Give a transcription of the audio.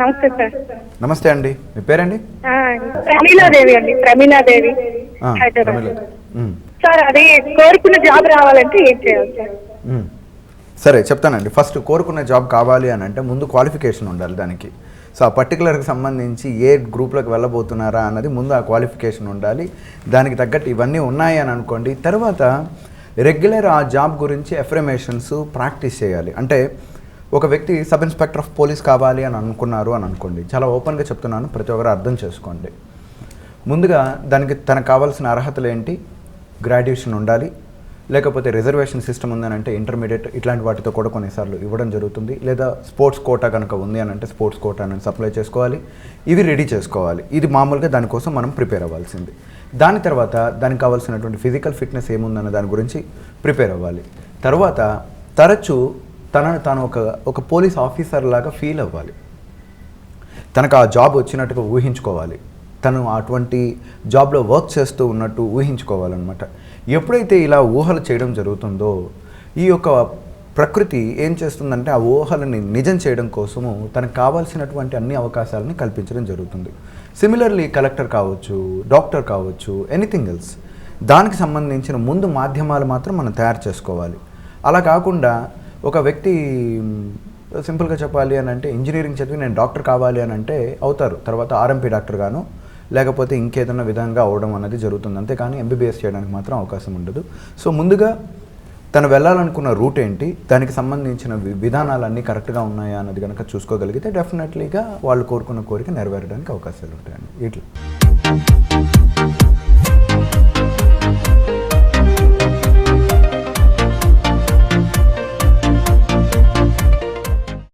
నమస్తే సార్. నమస్తే అండి. మీ పేరండి? ప్రమీలాదేవి అండి. ప్రమీలాదేవి హైదరాబాద్. సార్ అది కోరుకున్న జాబ్ రావాలంటే ఏం చేయాలి సార్. సరే చెప్తానండి. ఫస్ట్ కోరుకున్న జాబ్ కావాలి అని అంటే ముందు క్వాలిఫికేషన్ ఉండాలి దానికి. సో ఆ పర్టికులర్కి సంబంధించి ఏ గ్రూప్లోకి వెళ్ళబోతున్నారా అన్నది ముందు ఆ క్వాలిఫికేషన్ ఉండాలి. దానికి తగ్గట్టు ఇవన్నీ ఉన్నాయి అని అనుకోండి. తర్వాత రెగ్యులర్ ఆ జాబ్ గురించి ఎఫర్మేషన్స్ ప్రాక్టీస్ చేయాలి. అంటే ఒక వ్యక్తి సబ్ ఇన్స్పెక్టర్ ఆఫ్ పోలీస్ కావాలి అని అనుకున్నారు అని అనుకోండి. చాలా ఓపెన్గా చెప్తున్నాను ప్రతి ఒక్కరు అర్థం చేసుకోండి. ముందుగా దానికి తనకు కావాల్సిన అర్హతలు ఏంటి? గ్రాడ్యుయేషన్ ఉండాలి లేకపోతే రిజర్వేషన్ సిస్టమ్ ఉందని అంటే ఇంటర్మీడియట్ ఇట్లాంటి వాటితో కూడా కొన్నిసార్లు ఇవ్వడం జరుగుతుంది లేదా స్పోర్ట్స్ కోటా కనుక ఉంది అని అంటే స్పోర్ట్స్ కోటా అని సప్లై చేసుకోవాలి ఇవి రెడీ చేసుకోవాలి. ఇది మామూలుగా దానికోసం మనం ప్రిపేర్ అవ్వాల్సింది. దాని తర్వాత దానికి కావాల్సినటువంటి ఫిజికల్ ఫిట్నెస్ ఏముందన్న దాని గురించి ప్రిపేర్ అవ్వాలి. తర్వాత తరచూ తనను తాను ఒక ఒక పోలీస్ ఆఫీసర్ లాగా ఫీల్ అవ్వాలి. తనకు ఆ జాబ్ వచ్చినట్టుగా ఊహించుకోవాలి. తను అటువంటి జాబ్లో వర్క్ చేస్తూ ఉన్నట్టు ఊహించుకోవాలన్నమాట. ఎప్పుడైతే ఇలా ఊహలు చేయడం జరుగుతుందో ఈ యొక్క ప్రకృతి ఏం చేస్తుందంటే ఆ ఊహలని నిజం చేయడం కోసము తనకు కావాల్సినటువంటి అన్ని అవకాశాలని కల్పించడం జరుగుతుంది. సిమిలర్లీ కలెక్టర్ కావచ్చు డాక్టర్ కావచ్చు ఎనీథింగ్ ఎల్స్ దానికి సంబంధించిన ముందు మాధ్యమాలు మాత్రం మనం తయారు చేసుకోవాలి. అలా కాకుండా ఒక వ్యక్తి సింపుల్గా చెప్పాలి అని అంటే ఇంజనీరింగ్ చదివి నేను డాక్టర్ కావాలి అని అంటే అవుతారు. తర్వాత ఆర్ఎంపీ డాక్టర్ గాను లేకపోతే ఇంకేదైనా విధంగా అవడం అనేది జరుగుతుంది. అంతేకాని ఎంబీబీఎస్ చేయడానికి మాత్రం అవకాశం ఉండదు. సో ముందుగా తను వెళ్ళాలనుకున్న రూట్ ఏంటి దానికి సంబంధించిన వి- విధానాలన్నీ కరెక్ట్గా ఉన్నాయా అన్నది కనుక చూసుకోగలిగితే డెఫినెట్లీగా వాళ్ళు కోరుకున్న కోరిక నెరవేరడానికి అవకాశాలు ఉంటాయండి. ఇట్లా.